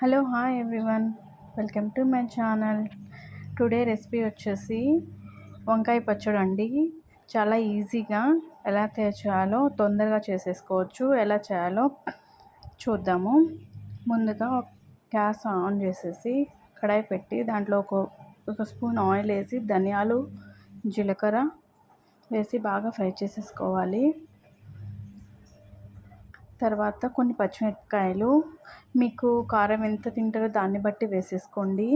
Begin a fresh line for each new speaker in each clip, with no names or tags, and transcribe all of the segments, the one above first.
Hello hi everyone. Welcome to my channel. Today recipe వచ్చేసి వంకాయ పచ్చడి అండి. చాలా ఈజీగా ఎలా చేయాలో తొందరగా చేసేసుకోవచ్చు. ఎలా చేయాలో చూద్దాము. ముందుగా గ్యాస్ ఆన్ చేసేసి కడాయి పెట్టి దాంట్లో ఒక ఒక స్పూన్ ఆయిల్ వేసి ధనియాలు జీలకర్ర వేసి బాగా ఫ్రై చేసేసుకోవాలి. తర్వాత కొన్ని పచ్చిమిరపకాయలు మీకు కారం ఎంత తింటారో దాన్ని బట్టి వేసేసుకోండి.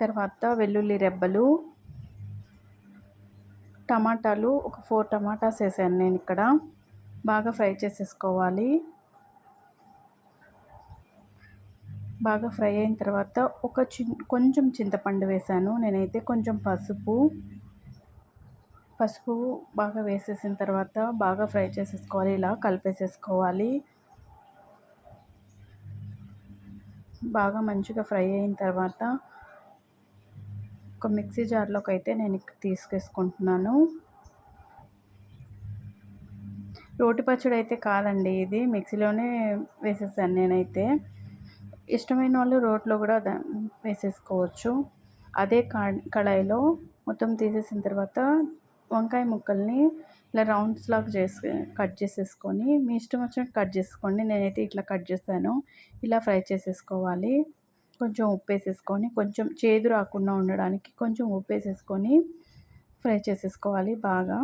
తర్వాత వెల్లుల్లి రెబ్బలు టమాటాలు ఒక ఫోర్ టమాటాస్ వేసాను నేను ఇక్కడ. బాగా ఫ్రై చేసేసుకోవాలి. బాగా ఫ్రై అయిన తర్వాత ఒక చి కొంచెం చింతపండు వేసాను. నేనైతే కొంచెం పసుపు పసుపు బాగా వేసేసిన తర్వాత బాగా ఫ్రై చేసేసుకోవాలి. ఇలా కలిపేసేసుకోవాలి. బాగా మంచిగా ఫ్రై అయిన తర్వాత ఒక మిక్సీ జార్లోకి అయితే నేను ఇక్కడ తీసుకేసుకుంటున్నాను. రోటి పచ్చడి అయితే కాదండి ఇది. మిక్సీలోనే వేసేసాను నేనైతే. ఇష్టమైన వాళ్ళు రోట్లో కూడా వేసేసుకోవచ్చు. అదే కా కడాయిలో మొత్తం తీసేసిన తర్వాత వంకాయ ముక్కల్ని ఇలా రౌండ్స్ లాగా చేసి కట్ చేసేసుకొని మీ ఇష్టం వచ్చినట్టు కట్ చేసుకోండి. నేనైతే ఇట్లా కట్ చేస్తాను. ఇలా ఫ్రై చేసేసుకోవాలి. కొంచెం ఉప్పు వేసేసుకొని కొంచెం చేదు రాకుండా ఉండడానికి కొంచెం ఉప్పు వేసేసుకొని ఫ్రై చేసేసుకోవాలి బాగా.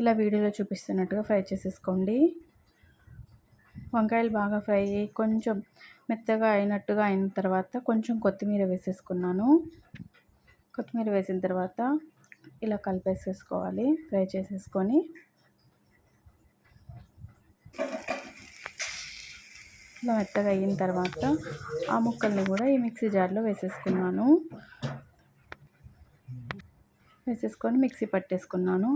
ఇలా వీడియోలో చూపిస్తున్నట్టుగా ఫ్రై చేసేసుకోండి. వంకాయలు బాగా ఫ్రై అయ్యి కొంచెం మెత్తగా అయినట్టుగా అయిన తర్వాత కొంచెం కొత్తిమీర వేసేసుకున్నాను. కొత్తిమీర వేసిన తర్వాత ఇలా కలిపేసేసుకోవాలి ఫ్రై చేసేసుకొని. ఇలా మెత్తగా అయిన తర్వాత ఆ ముక్కల్ని కూడా ఈ మిక్సీ జార్లో వేసేసుకున్నాను. వేసేసుకొని మిక్సీ పట్టేసుకున్నాను.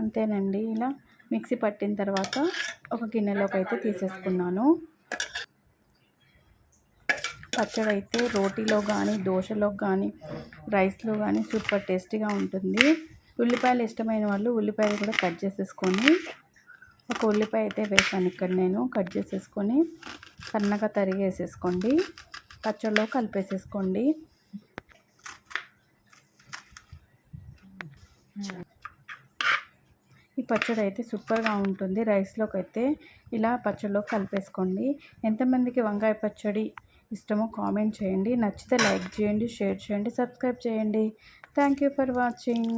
అంతేనండి ఇలా మిక్సీ పట్టిన తర్వాత ఒక గిన్నెలోకి అయితే తీసేసుకున్నాను. పచ్చడి అయితే రోటీలో కానీ దోశలో కానీ రైస్లో కానీ సూపర్ టేస్టీగా ఉంటుంది. ఉల్లిపాయలు ఇష్టమైన వాళ్ళు ఉల్లిపాయలు కూడా కట్ చేసేసుకొని ఒక ఉల్లిపాయ అయితే వేసాను ఇక్కడ నేను కట్ చేసేసుకొని సన్నగా తరిగేసేసుకోండి. పచ్చడిలో కలిపేసేసుకోండి. ఈ పచ్చడి అయితే సూపర్గా ఉంటుంది. రైస్లోకి అయితే ఇలా పచ్చడిలో కలిపేసుకోండి. ఎంతమందికి వంకాయ పచ్చడి ఇష్టమో కామెంట్ చేయండి. నచ్చితే లైక్ చేయండి షేర్ చేయండి సబ్స్క్రైబ్ చేయండి. Thank you for watching.